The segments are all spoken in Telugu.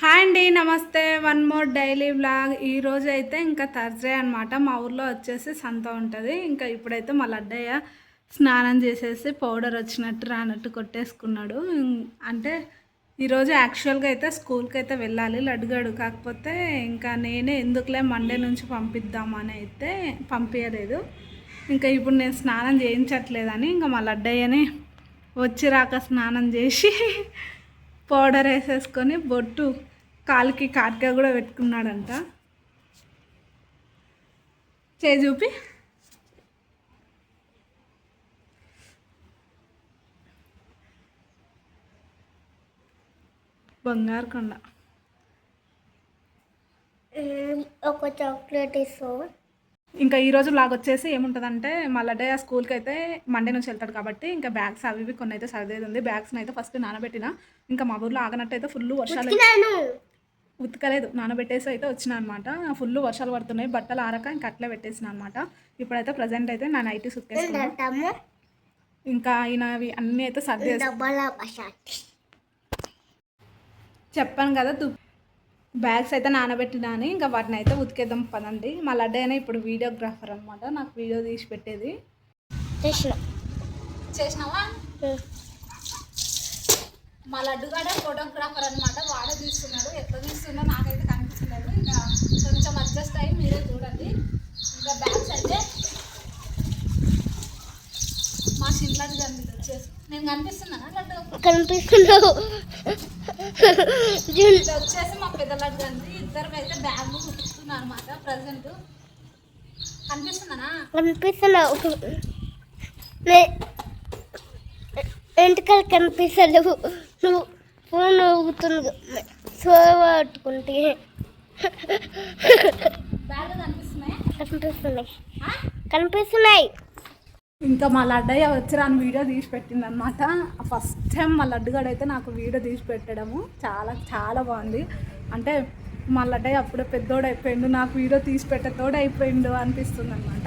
హాయ్ అండి నమస్తే. One more daily vlog. ఈరోజు అయితే ఇంకా థర్స్డే అనమాట మా ఊర్లో వచ్చేసి సంత ఉంటుంది. ఇంకా ఇప్పుడైతే మా లడ్డయ్య స్నానం చేసేసి పౌడర్ వచ్చినట్టు రానట్టు కొట్టేసుకున్నాడు. అంటే ఈరోజు యాక్చువల్గా అయితే స్కూల్కి అయితే వెళ్ళాలి. లడ్డుగాడు కాకపోతే ఇంకా నేనే ఎందుకులే మండే నుంచి పంపిద్దామని అయితే పంపించలేదు ఇంకా ఇప్పుడు నేను స్నానం చేయించట్లేదని ఇంకా మా లడ్డయ్యని వచ్చి రాక స్నానం చేసి పౌడర్ వేసేసుకొని బొట్టు కాలుకి కాటిక కూడా పెట్టుకున్నాడంట. చేయి చూపి. బంగారు కొండ. ఒక చాక్లెట్ ఇస్తావు? ఇంకా ఈ రోజు లాగ్ వచ్చేసి ఏముంటుందంటే మా లడ్డయ్య స్కూల్కి అయితే మండే నుంచి వెళ్తాడు కాబట్టి ఇంకా బ్యాగ్స్ అవి ఇవి కొన్ని అయితే సర్దేది. ఉంది బ్యాగ్స్ని అయితే ఫస్ట్ నానబెట్టిన. ఇంకా మా ఊర్లో ఆగనట్టు అయితే ఫుల్ వర్షాలు ఉతకలేదు. నానబెట్టేసి అయితే వచ్చిన అనమాట ఫుల్ వర్షాలు పడుతున్నాయి. బట్టలు ఆరక ఇంకా అట్లే పెట్టేసిన అనమాట ఇప్పుడైతే ప్రజెంట్ అయితే నా నైటీ సుక్కేసుకున్నాను ఇంకా ఈయనవి అన్నీ అయితే పషాట్ చెప్పాను కదా దు బ్యాగ్స్ అయితే నానబెట్టినా అని ఇంకా వాటిని అయితే ఉతికేద్దాం పదండి. మా లడ్డయ్యనే ఇప్పుడు వీడియోగ్రాఫర్ అనమాట నాకు వీడియో తీసి పెట్టేది. చేసిన. చేసినావా? మా లడ్డుగాడే ఫోటోగ్రాఫర్ అనమాట వాడే తీస్తున్నాడు. ఎట్లా తీస్తుందో నాకైతే కనిపించలేదు. ఇంకా కొంచెం అడ్జస్ట్ అయ్యి మీరే చూడండి. ఇంకా బ్యాగ్స్ అయితే మా చిన్నది కనిపిస్తుంది. వచ్చేసి నేను కనిపిస్తున్నానా లడ్డు? కనిపిస్తున్నావు. ఇది వచ్చేసి మా పెద్ద లడ్డు అండి. ఇద్దరు అయితే బ్యాగ్ కుట్టుకున్నారు అనమాట ప్రజెంట్ కనిపిస్తున్నానా కనిపిస్తున్నావు వెంట్రుకలు కనిపిస్తలేవు. నువ్వు ఫోన్ ఊగుతుంది సో పట్టుకుంటే. కనిపిస్తున్నాయి. కనిపిస్తున్నాయి. ఇంకా మా లడ్డయ్య వచ్చి రాని వీడియో తీసి పెట్టింది అనమాట ఫస్ట్ టైం మా లడ్డుగాడు అయితే నాకు వీడియో తీసి పెట్టడము. చాలా చాలా బాగుంది. అంటే మా లడ్డయ్య అప్పుడే పెద్దోడు అయిపోయిండు నాకు వీడియో తీసి పెట్టేతోడు అయిపోయిండు అనిపిస్తుంది అనమాట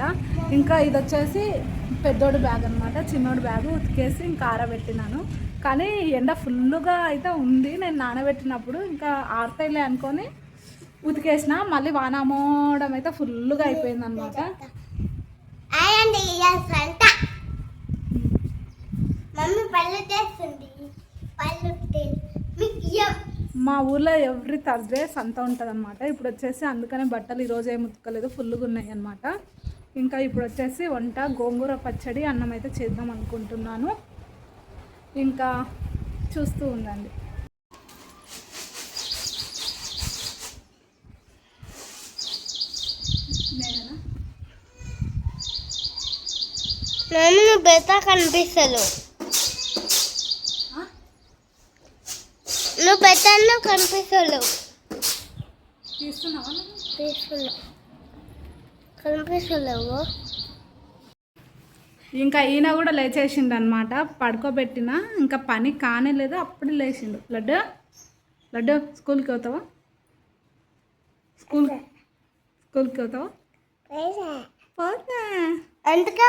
ఇంకా ఇది వచ్చేసి పెద్దోడు బ్యాగ్ అనమాట చిన్నోడు బ్యాగ్ ఉతికేసి ఇంకా ఆరబెట్టినాను. కానీ ఎండ ఫుల్గా అయితే ఉంది. నేను నానబెట్టినప్పుడు ఇంకా ఆరుతాయిలే అనుకొని ఉతికేసిన మళ్ళీ వానామోవడం అయితే ఫుల్గా అయిపోయింది అనమాట మా ఊర్లో ఎవ్రీ థర్స్డే సంత ఉంటుంది అనమాట ఇప్పుడు వచ్చేసి అందుకనే బట్టలు ఈరోజు ఏమి ఉతకలేదు ఫుల్గా ఉన్నాయి అనమాట ఇంకా ఇప్పుడు వచ్చేసి వంట గోంగూర పచ్చడి అన్నం అయితే చేద్దాం అనుకుంటున్నాను. ఇంకా చూస్తూ ఉండండి. నేనేనా? బెతా కనిపిస్తలేవు ఆ? నువ్వు బెతాల్లో కనిపిస్తలేవు తీస్తున్నావా నువ్వు? తీసుకున్నావు కనిపిస్తలేవు. ఇంకా ఈయన కూడా లేచేసిండు అనమాట పడుకోబెట్టిన ఇంకా పని కానే లేదు అప్పుడే లేచిండు. లడ్డు? లడ్డు స్కూల్కి అవుతావా స్కూల్ స్కూల్కి అవుతావా పోతా. అందుకే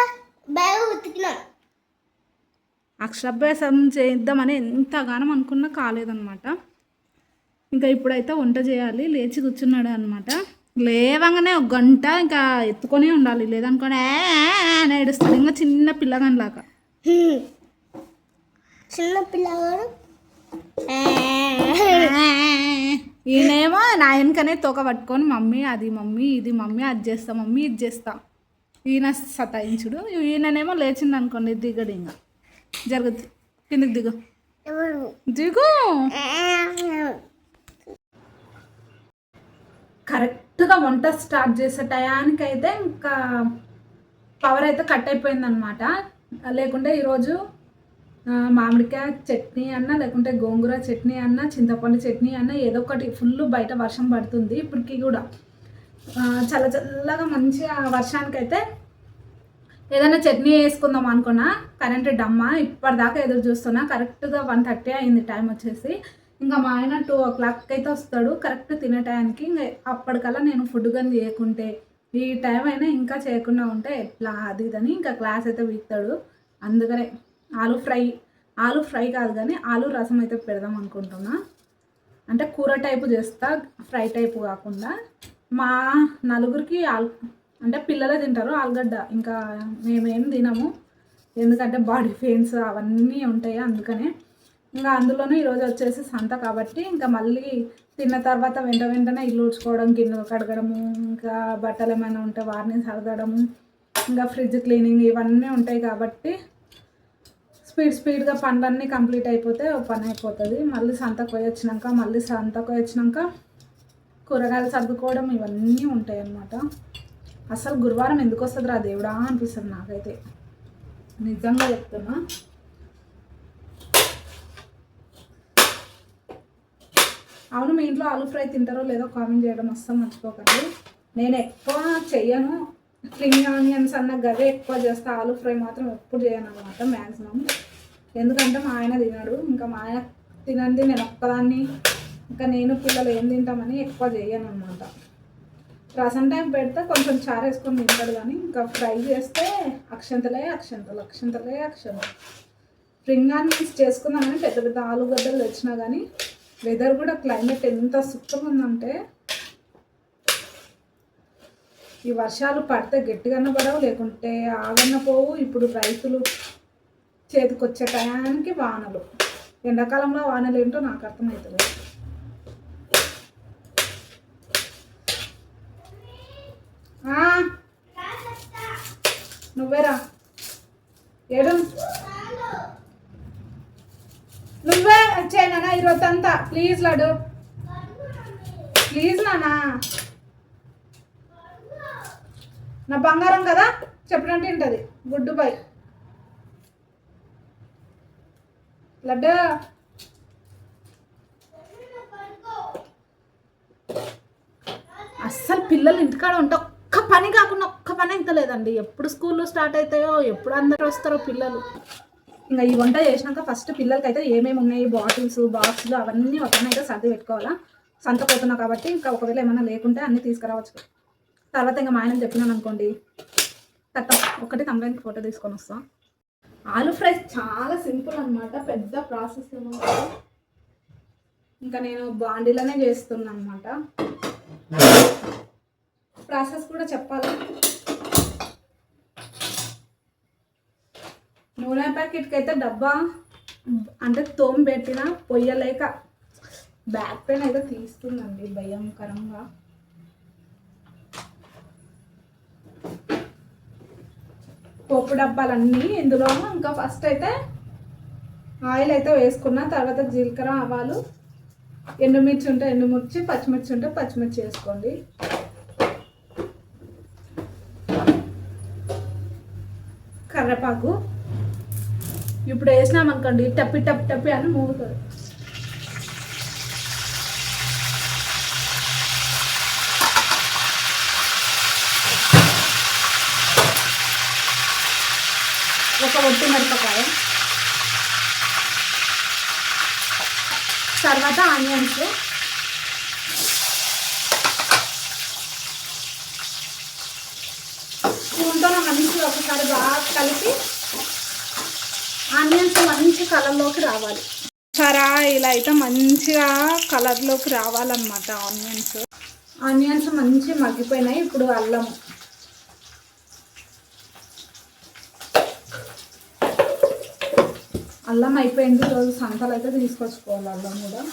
బ్యాగ్ ఉతికినా. అక్షరాభ్యాసం చేద్దామని ఎంతగానో అనుకున్నా కాలేదనమాట. ఇంకా ఇప్పుడైతే వంట చేయాలి లేచి కూర్చున్నాడు అనమాట లేవంగానే ఒక గంట ఇంకా ఎత్తుకొనే ఉండాలి. లేదనుకోని అని ఏడుస్తాడు. ఇంకా చిన్న పిల్లగానిలాగా చిన్న పిల్లవాడు ఈయనేమో నా వెనకనే తోక పట్టుకొని మమ్మీ అది మమ్మీ ఇది మమ్మీ అది చేస్తా మమ్మీ ఇది చేస్తా. ఈయన సతాయించుడు. ఈయననేమో లేచింది అనుకోండి దిగడు ఇంకా జరుగుద్ది కిందకి దిగు. దిగు. కరెక్ట్గా వంట స్టార్ట్ చేసే టయానికి అయితే ఇంకా పవర్ అయితే కట్ అయిపోయిందనమాట లేకుంటే ఈరోజు మామిడికాయ చట్నీ అన్న లేకుంటే గోంగూర చట్నీ అన్న చింతపండు చట్నీ అన్న ఏదో ఒకటి ఫుల్ బయట వర్షం పడుతుంది ఇప్పటికి కూడా. చల్ల చల్లగా మంచిగా వర్షానికైతే ఏదైనా చట్నీ వేసుకుందాం అనుకున్నా కరెంట్ డమ్మా ఇప్పటిదాకా ఎదురు చూస్తున్నా కరెక్ట్గా వన్ థర్టీ అయింది టైం వచ్చేసి. ఇంకా మా ఆయన టూ ఓ క్లాక్ అయితే వస్తాడు. కరెక్ట్ తినే టైంకి ఇంకా అప్పటికల్లా నేను ఫుడ్ కానీ చేయకుంటే ఈ టైం అయినా ఇంకా చేయకుండా ఉంటే ఎట్లా? అది ఇదని ఇంకా క్లాస్ అయితే వీక్తాడు. అందుకనే ఆలు ఫ్రై ఆలు ఫ్రై కాదు కానీ ఆలు రసం అయితే పెడదాం అనుకుంటున్నా. అంటే కూర టైపు చేస్తా ఫ్రై టైపు కాకుండా. మా నలుగురికి ఆలు అంటే పిల్లలే తింటారు ఆలుగడ్డ. ఇంకా మేమేం తినము. ఎందుకంటే బాడీ పెయిన్స్ అవన్నీ ఉంటాయి అందుకనే. ఇంకా అందులోనూ ఈరోజు వచ్చేసి సంత కాబట్టి ఇంకా మళ్ళీ తిన్న తర్వాత వెంట వెంటనే ఇల్లు ఊడ్చుకోవడం గిన్నెలు కడగడము ఇంకా బట్టలు ఏమైనా ఉంటే వారిని సరదడము ఇంకా ఫ్రిడ్జ్ క్లీనింగ్ ఇవన్నీ ఉంటాయి కాబట్టి స్పీడ్ స్పీడ్గా పనులన్నీ కంప్లీట్ అయిపోతే ఓ పని అయిపోతుంది. మళ్ళీ సంతకు పోయి వచ్చినాక మళ్ళీ సంతకు పోయి వచ్చినాక కూరగాయలు సర్దుకోవడం ఇవన్నీ ఉంటాయి అన్నమాట అసలు గురువారం ఎందుకు వస్తుంది రా దేవుడా అనిపిస్తుంది నాకైతే. నిజంగా చెప్తున్నా. అవును మీ ఇంట్లో ఆలూ ఫ్రై తింటారో లేదో కామెంట్ చేయడం అస్సలు మర్చిపోకండి. నేను ఎక్కువ చెయ్యను. స్ప్రింగ్ ఆనియన్స్ అన్న గవే ఎక్కువ చేస్తా. ఆలూ ఫ్రై మాత్రం ఎప్పుడు చేయను అనమాట మ్యాక్సిమం ఎందుకంటే మా ఆయన తినడు. ఇంకా మా ఆయన తినంది నేను ఒక్కదాన్ని. ఇంకా నేను పిల్లలు ఏం తింటామని ఎక్కువ చేయను అనమాట రసం టైం పెడితే కొంచెం చారు వేసుకొని తింటాడు కానీ ఇంకా ఫ్రై చేస్తే అక్షంతలే అక్షంతలు అక్షంతలే అక్షంతలు. స్ప్రింగ్ ఆనియన్స్ కానీ పెద్ద పెద్ద ఆలుగడ్డలు తెచ్చినా కానీ వెదర్ కూడా క్లైమేట్ ఎంత సుఖం ఉందంటే ఈ వర్షాలు పడితే గట్టిగానే పడవు లేకుంటే ఆగన్న పోవు. ఇప్పుడు రైతులు చేతికొచ్చే టయానికి వానలు. ఎండాకాలంలో వానలు ఏంటో నాకు అర్థమవుతుంది నువ్వేరా? ఏడు నువ్వే వచ్చాయి నాన్న అంతా ప్లీజ్ లడు ప్లీజ్ నానా నా బంగారం కదా? చెప్పినట్టు ఉంటుంది గుడ్డు బై లడ్డు. అస్సలు పిల్లలు ఇంటికాడ ఉంటే ఒక్క పని కాకుండా ఒక్క పని ఇంత లేదండి. ఎప్పుడు స్కూల్లో స్టార్ట్ అవుతాయో ఎప్పుడు అందరు వస్తారో పిల్లలు. ఇంకా ఈ వంట చేసినాక ఫస్ట్ పిల్లలకి అయితే ఏమేమి ఉన్నాయి బాటిల్స్ బాక్స్లు అవన్నీ ఒకనైతే సర్ది పెట్టుకోవాలా? సంత పోతున్నా కాబట్టి ఇంకా ఒకవేళ ఏమైనా లేకుంటే అన్నీ తీసుకురావచ్చు. తర్వాత ఇంకా మా ఆయన చెప్పినాను అనుకోండి. కట్టం ఒకటి కంప్లైంట్ ఫోటో తీసుకొని వస్తాం. ఆలు ఫ్రై చాలా సింపుల్ అన్నమాట పెద్ద ప్రాసెస్ ఏమో ఇంకా నేను బాండీలోనే చేస్తున్నా అనమాట ప్రాసెస్ కూడా చెప్పాలి? నూనె ప్యాకెట్కి అయితే డబ్బా అంటే తోమ పెట్టిన పొయ్యలేక బ్యాక్ పెయిన్ అయితే తీస్తుందండి భయంకరంగా. పోపు డబ్బాలన్నీ ఇందులోనూ ఇంకా ఫస్ట్ అయితే ఆయిల్ అయితే వేసుకున్న తర్వాత జీలకర్ర ఆవాలు ఎండుమిర్చి ఉంటే ఎండుమిర్చి పచ్చిమిర్చి ఉంటే పచ్చిమిర్చి వేసుకోండి. కర్రపాకు ఇప్పుడు వేసినాం అనుకోండి టప్పి టప్పి టప్పి అని మూగుతుంది. ఒక ఒట్టి మిరపకాయ. తర్వాత ఆనియన్స్. స్పూన్తో మంచిగా ఒకసారి బాగా కలిపి ఆనియన్స్ మంచి కలర్లోకి రావాలి. సరా ఇలా అయితే మంచిగా కలర్లోకి రావాలన్నమాట ఆనియన్స్. ఆనియన్స్ మంచి మగ్గిపోయినాయి ఇప్పుడు అల్లం. అల్లం అయిపోయింది రోజు సంతలు అయితే తీసుకొచ్చుకోవాలి అల్లం కూడా.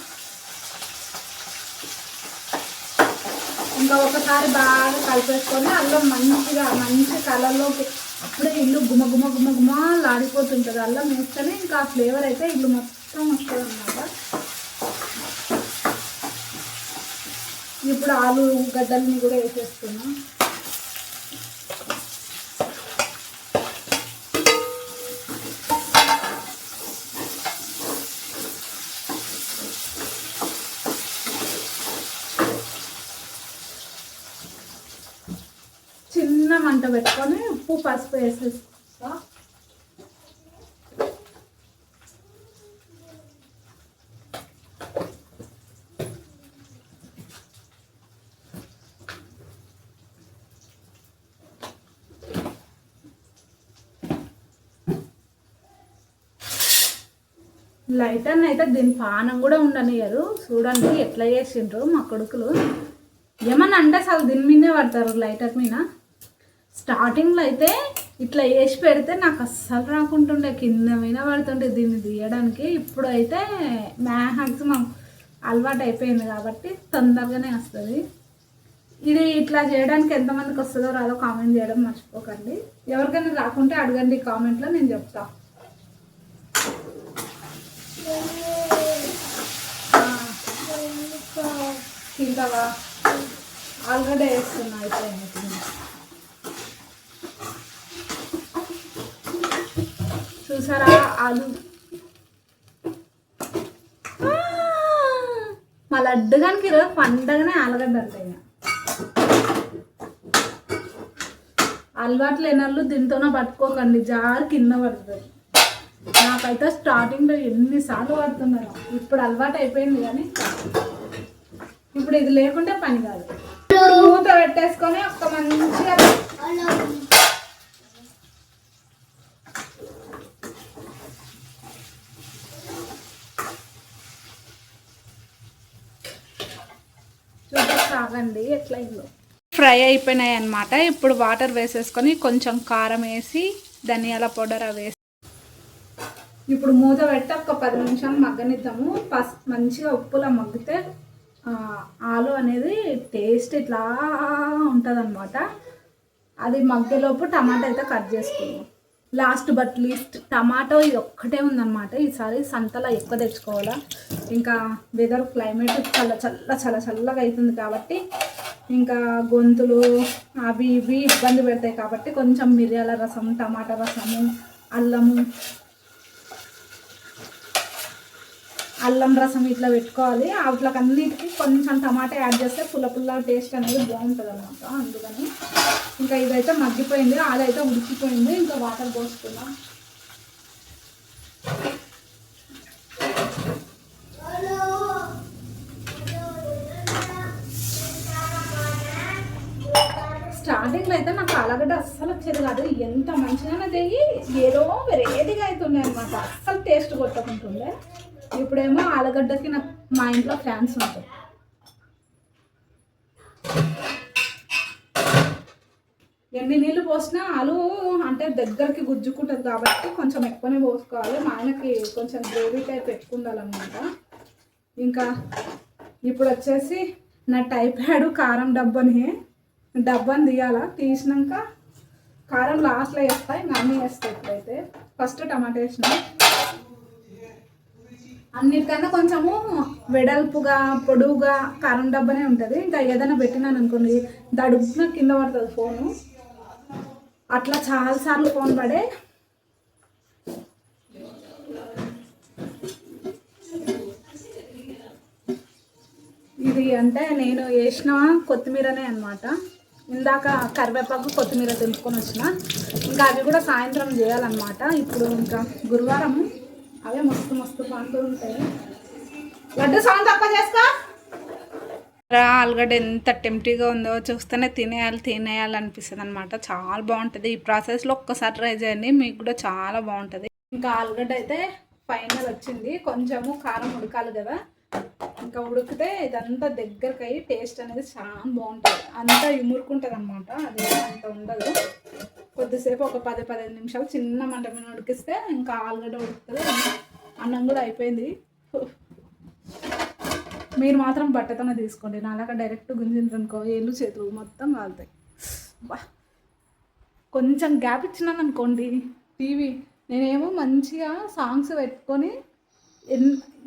ఇంకా ఒకసారి బాగా కలిపేసుకొని అల్లం మంచిగా మంచి కలర్లోకి అప్పుడే ఇల్లు గుమ గుమ గుమ గుమ లాడిపోతుంటుంది. అల్లం వేస్తేనే ఇంకా ఆ ఫ్లేవర్ అయితే ఇల్లు మొత్తం వస్తుంది అనమాట ఇప్పుడు ఆలు గడ్డల్ని కూడా వేసేస్తున్నా. చిన్న మంట పెట్టుకొని ఉప్పు పసుపు వేసేస్తా లైటర్ అయితే దీని పానం కూడా ఉండనియరు చూడండి ఎట్లా చేసిండ్రు మా కొడుకులు. ఏమన్నా అంటే అసలు దీని మీదే పడతారు లైటర్ మీద? స్టార్టింగ్లో అయితే ఇట్లా వేసి పెడితే నాకు అస్సలు రాకుంటుండే కింద మీద పడుతుండే దీన్ని తీయడానికి. ఇప్పుడు అయితే మ్యాక్సిమం అలవాటు అయిపోయింది కాబట్టి తొందరగానే వస్తుంది. ఇది ఇట్లా చేయడానికి ఎంతమందికి వస్తుందో రాదో కామెంట్ చేయడం మర్చిపోకండి. ఎవరికైనా రాకుంటే అడగండి కామెంట్లో నేను చెప్తా. తింటావా ఆల్రెడీ వేస్తున్నా అయితే చూసారా ఆలు! మా లడ్డుగానికి ఈరోజు పండగనే ఆలుగడ్డ అంటాయి అలవాటు లేని వాళ్ళు దీంతోనే పట్టుకోకండి జారి కింద పడుతుంది నాకైతే స్టార్టింగ్లో ఎన్నిసార్లు పడుతున్నాను ఇప్పుడు అలవాటు అయిపోయింది కానీ ఇప్పుడు ఇది లేకుంటే పని కాదు. మూత పెట్టేసుకొని ఒక మంచిగా చూపిస్తాగండి ఎట్లా ఇల్లు ఫ్రై అయిపోయినాయి అన్నమాట. ఇప్పుడు వాటర్ వేసేసుకొని కొంచెం కారం వేసి ధనియాల పౌడర్ అవి వేసి. ఇప్పుడు మూత పెట్టి ఒక పది నిమిషాలు మగ్గనిద్దాము. పస్ మంచిగా ఉప్పులో మగ్గితే ఆలు అనేది టేస్ట్ ఇట్లా ఉంటుంది అది మగ్గేలోపు టమాటా అయితే కట్ చేసుకున్నాం లాస్ట్ బట్ లీస్ట్ టమాటో ఇది ఒక్కటే ఉందన్నమాట. ఈసారి సంతలో ఎక్కువ తెచ్చుకోవాలా. ఇంకా వెదర్ క్లైమేట్ చల్ల చల్ల చల్ల చల్లగా అవుతుంది కాబట్టి ఇంకా గొంతులు అవి ఇవి ఇబ్బంది పెడతాయి కాబట్టి కొంచెం మిరియాల రసం టమాటా రసము అల్లము అల్లం రసం ఇట్లా పెట్టుకోవాలి. వాటికి అన్నిటికీ కొంచెం టమాటా యాడ్ చేస్తే పుల్ల పుల్ల టేస్ట్ అనేది బాగుంటుంది అనమాట అందుకని ఇంకా ఇదైతే మగ్గిపోయింది. అదైతే ఉడికిపోయింది. ఇంకా వాటర్ పోసుకుందాం. స్టార్టింగ్లో అయితే నాకు అలగడ్డ అస్సలు వచ్చేది కాదు. ఎంత మంచిగానే తెగి ఏదో వెరైటీగా అవుతుండే అనమాట అస్సలు టేస్ట్ కొట్టకుంటుండే. ఇప్పుడేమో ఆలుగడ్డకి నాకు మా ఇంట్లో ఫ్యాన్స్ ఉంటాయి ఎన్ని నీళ్ళు పోసినా ఆలు అంటే దగ్గరికి గుజ్జుకుంటుంది కాబట్టి కొంచెం ఎక్కువనే పోసుకోవాలి. మా ఆయనకి కొంచెం గ్రేవీ టైప్ పెట్టుకుండాలన్నమాట ఇంకా ఇప్పుడు వచ్చేసి నా టైప్యాడ్ కారం డబ్బాని డబ్బాని తీయాలా? తీసినాక కారం లాస్ట్లో వేస్తా ఇంకా అన్నీ వేస్తాయి ఇప్పుడైతే. ఫస్ట్ టమాటా వేసినా. అన్నిటికన్నా కొంచెము వెడల్పుగా పొడువుగా కారం డబ్బానే ఉంటుంది. ఇంకా ఏదైనా పెట్టినాను అనుకోండి దడుపున కింద పడుతుంది ఫోను. అట్లా చాలాసార్లు ఫోన్ పడే. ఇది అంటే నేను వేసిన కొత్తిమీరనే అనమాట ఇందాక కరివేపాకు కొత్తిమీర తెంపుకొని వచ్చిన. ఇంకా అవి కూడా సాయంత్రం చేయాలన్నమాట. ఇప్పుడు ఇంకా గురువారం అవే మస్తు మస్తు పంటలు ఉంటాయి. లడ్డు సౌండ్ తప్ప చేసుకో. ఆలుగడ్డ ఎంత టెంప్టీగా ఉందో చూస్తేనే తినేయాలి తినేయాలి అనిపిస్తుంది అనమాట చాలా బాగుంటుంది. ఈ ప్రాసెస్లో ఒక్కసారి ట్రై చేయండి మీకు కూడా చాలా బాగుంటుంది. ఇంకా ఆలుగడ్డ అయితే ఫైనల్ వచ్చింది. కొంచెము కారం ఉడకాలి కదా. ఇంకా ఉడికితే ఇదంతా దగ్గరకు అయ్యి టేస్ట్ అనేది చాలా బాగుంటుంది. అంతా ఇమురుకుంటుంది అనమాట అది అంత ఉండదు. కొద్దిసేపు ఒక పది పదిహేను నిమిషాలు చిన్న మంట మీద ఉడికిస్తే ఇంకా ఆలుగడ్డ ఉడుకుతుంది. అన్నం కూడా అయిపోయింది. మీరు మాత్రం బట్టతోనే తీసుకోండి. నాలాగా డైరెక్ట్ గుంజిందనుకో ఏళ్ళు చేతులు మొత్తం కాలుతాయి. బా. కొంచెం గ్యాప్ ఇచ్చినాను అనుకోండి టీవీ. నేనేమో మంచిగా సాంగ్స్ పెట్టుకొని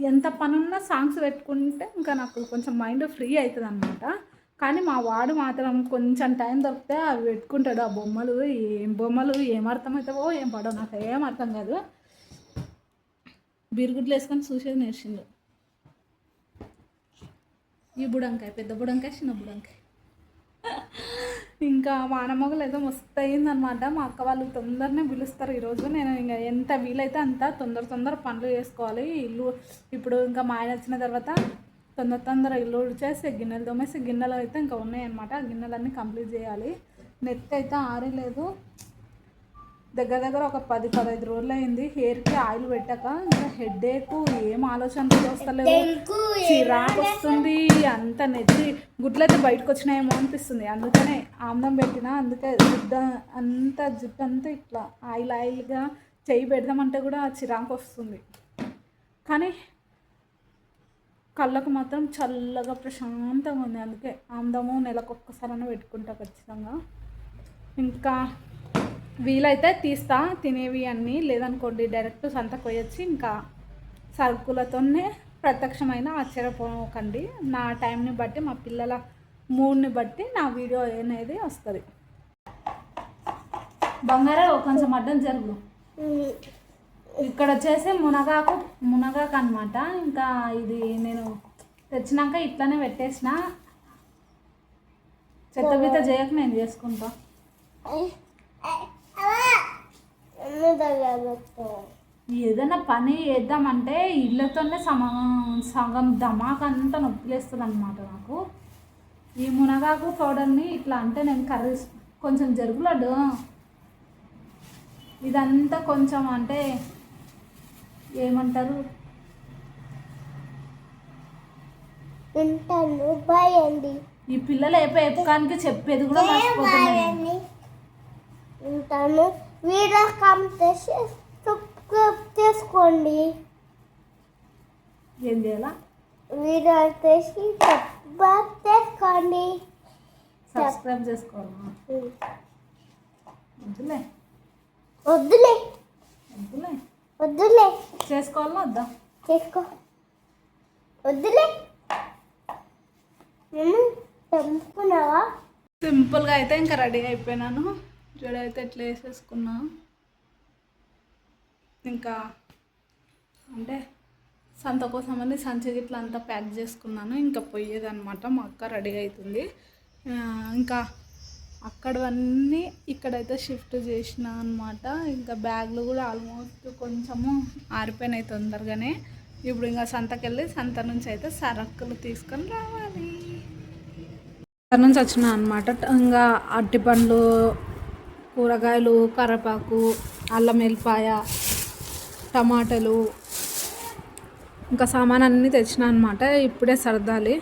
ఎంత పనున్నా సాంగ్స్ పెట్టుకుంటే ఇంకా నాకు కొంచెం మైండ్ ఫ్రీ అవుతుంది అనమాట కానీ మా వాడు మాత్రం కొంచెం టైం దొరికితే అవి పెట్టుకుంటాడు. ఆ బొమ్మలు ఏం బొమ్మలు ఏం అర్థమవుతావో ఏం పడవు నాకు ఏం అర్థం కాదు. బిరుగుడ్లు వేసుకొని చూసేది నేర్చిండు. ఈ బుడంకాయ పెద్ద బుడంకాయ చిన్న బుడంకాయ. ఇంకా వానమొగలు ఏదో మస్తు అయిందనమాట మా అక్క వాళ్ళు తొందరనే పిలుస్తారు ఈరోజు. నేను ఇంకా ఎంత వీలైతే అంత తొందర తొందర పనులు చేసుకోవాలి. ఇల్లు ఇప్పుడు ఇంకా మా ఆయన వచ్చిన తర్వాత తొందర తొందర ఇల్లు ఉడిచేసి గిన్నెలు తోమేసి గిన్నెలు అయితే ఇంకా ఉన్నాయన్నమాట. ఆ గిన్నెలన్నీ కంప్లీట్ చేయాలి. నెట్ అయితే ఆరలేదు దగ్గర దగ్గర ఒక పది పదహైదు రోజులు అయింది హెయిర్కి ఆయిల్ పెట్టాక ఇంకా హెడ్ ఏం ఆలోచనలు వస్తలేవు డెంకు చిరాకు వస్తుంది. అంత నెత్తి గుడ్లైతే బయటకు వచ్చినాయేమో అనిపిస్తుంది. అందుకనే ఆమ్లం పెట్టిన అందుకే జుట్టు అంత జుట్టు అంతా ఇట్లా ఆయిల్ ఆయిల్గా చెయ్యి పెడదామంటే కూడా చిరాకు వస్తుంది. కానీ కళ్ళకు మాత్రం చల్లగా ప్రశాంతంగా ఉంది. అందుకే ఆమ్దము నెలకు ఒక్కసారైనా పెట్టుకుంటా ఖచ్చితంగా. ఇంకా వీలైతే తీస్తా తినేవి అన్నీ. లేదనుకోండి డైరెక్ట్ సంతకు పోయొచ్చి ఇంకా సరుకులతోనే ప్రత్యక్షమైన ఆశ్చర్యపోకండి నా టైంని బట్టి మా పిల్లల మూడ్ని బట్టి నా వీడియో అనేది వస్తుంది. బంగారం కొంచెం అడ్డం జరుగు. ఇక్కడ వచ్చేసి మునగాకు మునగాకు అనమాట ఇంకా ఇది నేను తెచ్చినాక ఇట్లానే పెట్టేసిన. చెత్త బిత్త చేయక నేను చేసుకుంటా. ఏదైనా పని చేద్దామంటే ఇళ్ళతోనే సమ సగం ధమాక్ అంతా నొప్పిలేస్తుంది అనమాట నాకు. ఈ మునగాకు పౌడర్ని ఇట్లా అంటే నేను కర్రీ కొంచెం జరుగులాడు ఇదంతా కొంచెం అంటే ఏమంటారు? ఈ పిల్లలు ఏప ఏపకానికి చెప్పేది కూడా మర్చిపోతున్నాను. ఉంటాను వీడియో సబ్స్క్రైబ్ చేసుకోండి. ఏం చేయాలా? వీడియో చేసి సబ్స్క్రైబ్ చేసుకోండి. సబ్స్క్రైబ్ చేసుకోవాలా? వద్దులే. వద్దులే. వద్దులే. వద్దులే. చేసుకోవాలా వద్దా? చేసుకో. వద్దులే. నేను చంపుకున్నావా? సింపుల్గా అయితే ఇంకా రెడీ అయిపోయినాను. జడ అయితే ఇట్లా వేసేసుకున్నా. ఇంకా అంటే సంత కోసం అని సంచి ఇట్లా అంతా ప్యాక్ చేసుకున్నాను. ఇంకా పోయేదన్నమాట. మా అక్క రెడీ అవుతుంది ఇంకా అక్కడవన్నీ ఇక్కడైతే షిఫ్ట్ చేసిన అనమాట ఇంకా బ్యాగ్లు కూడా ఆల్మోస్ట్ కొంచెము ఆరిపోయినాయి తొందరగానే. ఇప్పుడు ఇంకా సంతకెళ్ళి సంత నుంచి అయితే సరక్కులు తీసుకొని రావాలి. సంత నుంచి వచ్చిన అనమాట ఇంకా అరటిపండ్లు కూరగాయలు కరపాకు అల్లం వెల్లిపాయ టమాటాలు ఇంకా సామాన్ అన్నీ తెచ్చిన అనమాట ఇప్పుడే సర్దాలి.